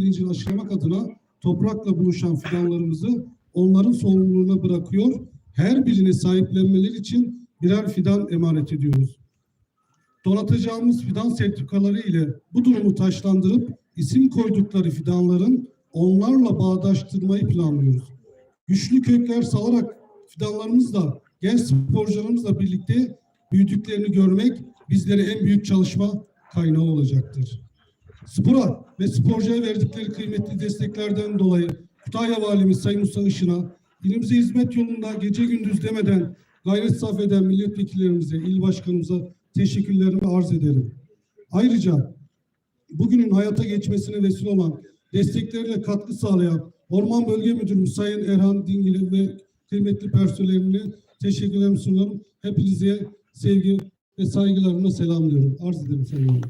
bilincini aşılamak adına toprakla buluşan fidanlarımızı onların sorumluluğuna bırakıyor. Her birini sahiplenmeleri için birer fidan emanet ediyoruz. Donatacağımız fidan sertifikaları ile bu durumu taşlandırıp isim koydukları fidanların onlarla bağdaştırmayı planlıyoruz. Güçlü kökler salarak fidanlarımızla, genç sporcularımızla birlikte büyüdüklerini görmek bizlere en büyük çalışma kaynağı olacaktır. Spora ve sporcuya verdikleri kıymetli desteklerden dolayı Kütahya Valimiz Sayın Musa Işın'a, ilimize hizmet yolunda gece gündüz demeden gayret sarf eden milletvekillerimize, il başkanımıza teşekkürlerimi arz ederim. Ayrıca bugünün hayata geçmesine vesile olan destekleriyle katkı sağlayan Orman Bölge Müdürümüz Sayın Erhan Dingil'e ve kıymetli personeline teşekkürlerimi sunuyorum. Hepinize sevgi ve saygılarımla selamlıyorum. Arz ederim Valim.